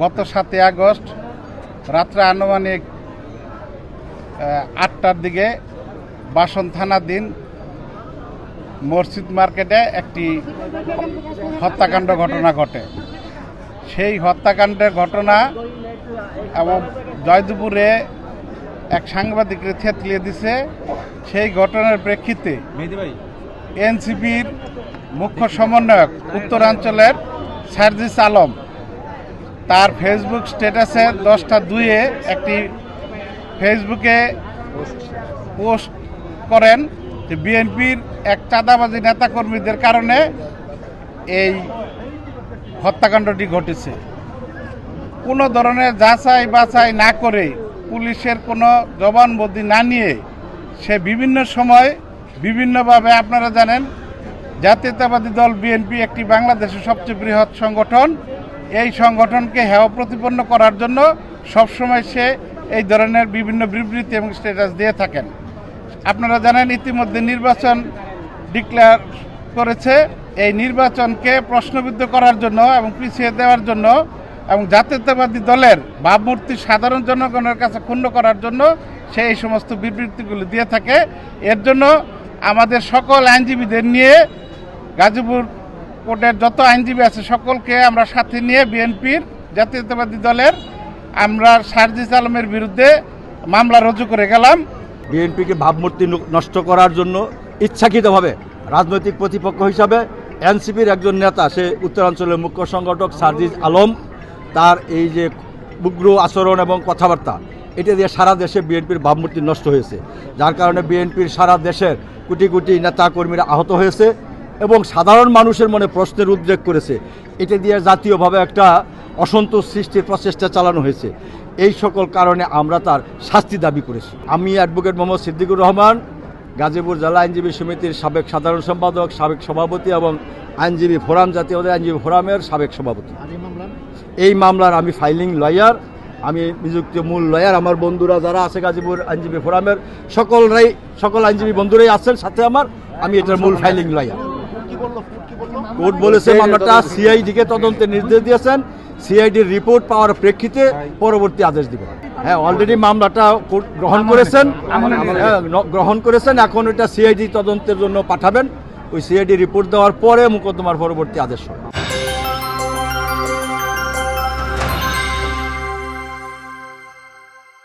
গত সাতই আগস্ট রাত্রে আনুমানিক আটটার দিকে বাসন থানাধীন মসজিদ মার্কেটে একটি হত্যাকাণ্ড ঘটনা ঘটে। সেই হত্যাকাণ্ডের ঘটনা এবং জয়দুপুরে এক সাংবাদিককে থেতলিয়ে দিছে। সেই ঘটনার প্রেক্ষিতে এনসিপির মুখ্য সমন্বয়ক উত্তরাঞ্চলের সার্জিস আলম তার ফেসবুক স্ট্যাটাসে দশটা দুইয়ে একটি ফেসবুকে পোস্ট করেন যে বিএনপির এক চাঁদাবাজি নেতাকর্মীদের কারণে এই হত্যাকাণ্ডটি ঘটেছে। কোনো ধরনের যাচাই বাছাই না করে পুলিশের কোনো জবানবন্দি না নিয়ে সে বিভিন্ন সময় বিভিন্নভাবে আপনারা জানেন জাতীয়তাবাদী দল বিএনপি একটি বাংলাদেশের সবচেয়ে বৃহৎ সংগঠন। এই সংগঠনকে হেয় প্রতিপন্ন করার জন্য সবসময় সে এই ধরনের বিভিন্ন বিবৃতি এবং স্ট্যাটাস দিয়ে থাকেন। আপনারা জানেন, ইতিমধ্যে নির্বাচন ডিক্লেয়ার করেছে। এই নির্বাচনকে প্রশ্নবিদ্ধ করার জন্য এবং পিছিয়ে দেওয়ার জন্য এবং জাতীয়তাবাদী দলের ভাবমূর্তি সাধারণ জনগণের কাছে ক্ষুণ্ণ করার জন্য সে এই সমস্ত বিবৃতিগুলো দিয়ে থাকে। এর জন্য আমাদের সকল আইনজীবীদের নিয়ে গাজীপুর কোর্টের যত আইনজীবী আছে সকলকে আমরা সাথে নিয়ে বিএনপির জাতীয়তাবাদী দলের আমরা সার্জিস আলমের বিরুদ্ধে মামলা রুজু করে গেলাম। বিএনপিকে ভাবমূর্তি নষ্ট করার জন্য ইচ্ছাকৃতভাবে রাজনৈতিক প্রতিপক্ষ হিসাবে এনসিপির একজন নেতা, সে উত্তরাঞ্চলের মুখ্য সংগঠক সার্জিজ আলম, তার এই যে উগ্র আচরণ এবং কথাবার্তা, এটা দিয়ে সারা দেশে বিএনপির ভাবমূর্তি নষ্ট হয়েছে। যার কারণে বিএনপির সারা দেশের কোটি কোটি নেতা কর্মীরা আহত হয়েছে। এবং সাধারণ মানুষের মনে প্রশ্নের উদ্রেক করেছে। এটা দিয়ে জাতীয়ভাবে একটা অসন্তোষ সৃষ্টির প্রচেষ্টা চালানো হয়েছে। এই সকল কারণে আমরা তার শাস্তি দাবি করেছি। আমি অ্যাডভোকেট মোহাম্মদ সিদ্দিকুর রহমান গাজীপুর জেলা আইনজীবী সমিতির সাবেক সাধারণ সম্পাদক সাবেক সভাপতি এবং আইনজীবী ফোরাম জাতীয় আইনজীবী ফোরামের সাবেক সভাপতি। এই মামলার? আমি ফাইলিং লয়ার আমি নিযুক্ত মূল লয়ার আমার বন্ধুরা যারা আছে গাজীপুর আইনজীবী ফোরামের সকলরাই সকল আইনজীবী বন্ধুরাই আছেন সাথে আমার আমি এটার মূল ফাইলিং লয়ার কোর্ট বলেছে মামলাটা সিআইডিকে তদন্তের নির্দেশ দিয়েছেন। সিআইডির রিপোর্ট পাওয়ার প্রেক্ষিতে পরবর্তী আদেশ দিব। হ্যাঁ অলরেডি মামলাটা কোর্ট গ্রহণ করেছেন। হ্যাঁ, গ্রহণ করেছেন। এখন এটা সিআইডি তদন্তের জন্য পাঠাবেন। ওই সিআইডি রিপোর্ট দেওয়ার পরে মোকদ্দমার পরবর্তী আদেশ হবে।